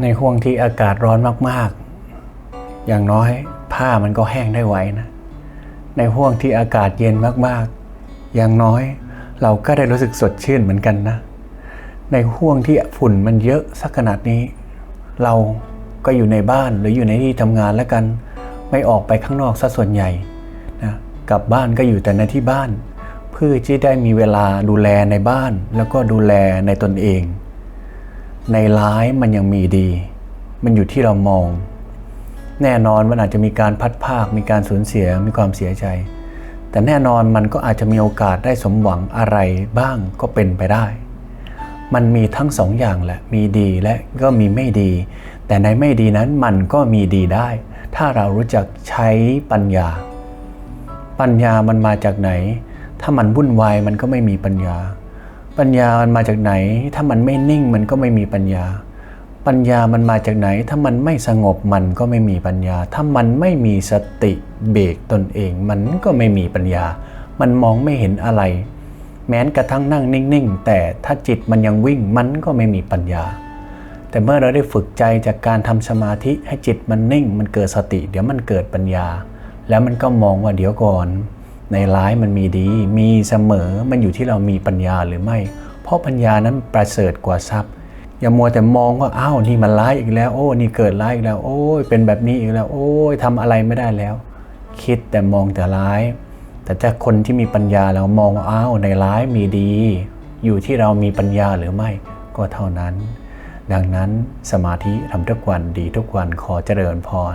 ในห่วงที่อากาศร้อนมากๆ อย่างน้อยผ้ามันก็แห้งได้ไวนะ ในห่วงที่อากาศเย็นมากๆ อย่างน้อยเราก็ได้รู้สึกสดชื่นเหมือนกันนะ ในห่วงที่ฝุ่นมันเยอะสักขนาดนี้ เราก็อยู่ในบ้านหรืออยู่ในที่ทำงานแล้วกัน ไม่ออกไปข้างนอกซะส่วนใหญ่นะกลับบ้านก็อยู่แต่ในที่บ้าน เพื่อที่ได้มีเวลาดูแลในบ้าน แล้วก็ดูแลในตนเอง ในร้ายมันยังมีดี มันอยู่ที่เรามอง แน่นอนมันอาจจะมีการพัดภาค มีการสูญเสีย มีความเสียใจ แต่แน่นอนมันก็อาจจะมีโอกาสได้สมหวังอะไรบ้างก็เป็นไปได้ มันมีทั้งสองอย่างแหละ มีดีและก็มีไม่ดี แต่ในไม่ดีนั้นมันก็มีดีได้ ถ้าเรารู้จักใช้ปัญญา ปัญญามันมาจากไหน ถ้ามันวุ่นวายมันก็ไม่มีปัญญา ปัญญามันมาจากไหน ถ้ามันไม่นิ่งมันก็ไม่มีปัญญา ปัญญามันมาจากไหน ถ้ามันไม่สงบมันก็ไม่มีปัญญา ถ้ามันไม่มีสติเบรกตนเอง มันก็ไม่มีปัญญา มันมองไม่เห็นอะไร แม้นกระทั่งนั่งนิ่งๆ แต่ถ้าจิตมันยังวิ่งมันก็ไม่มีปัญญา แต่เมื่อเราได้ฝึกใจจากการทำสมาธิให้จิตมันนิ่ง มันเกิดสติ เดี๋ยวมันเกิดปัญญา แล้วมันก็มองว่าเดี๋ยวก่อน ในร้ายมันมีดี มีเสมอมันอยู่ที่เรามีปัญญาหรือไม่ เพราะปัญญานั้นประเสริฐกว่าทรัพย์ อย่ามัวแต่มองว่าอ้าวนี่มันร้ายอีกแล้ว โอ้นี่เกิดร้ายอีกแล้ว โอ้ยเป็นแบบนี้อีกแล้ว โอ้ยทำอะไรไม่ได้แล้ว คิดแต่มองแต่ร้าย แต่ถ้าคนที่มีปัญญาแล้วมองว่าอ้าวในร้ายมีดี อยู่ที่เรามีปัญญาหรือไม่ก็เท่านั้น ดังนั้นสมาธิทำทุกวันดีทุกวันขอเจริญพร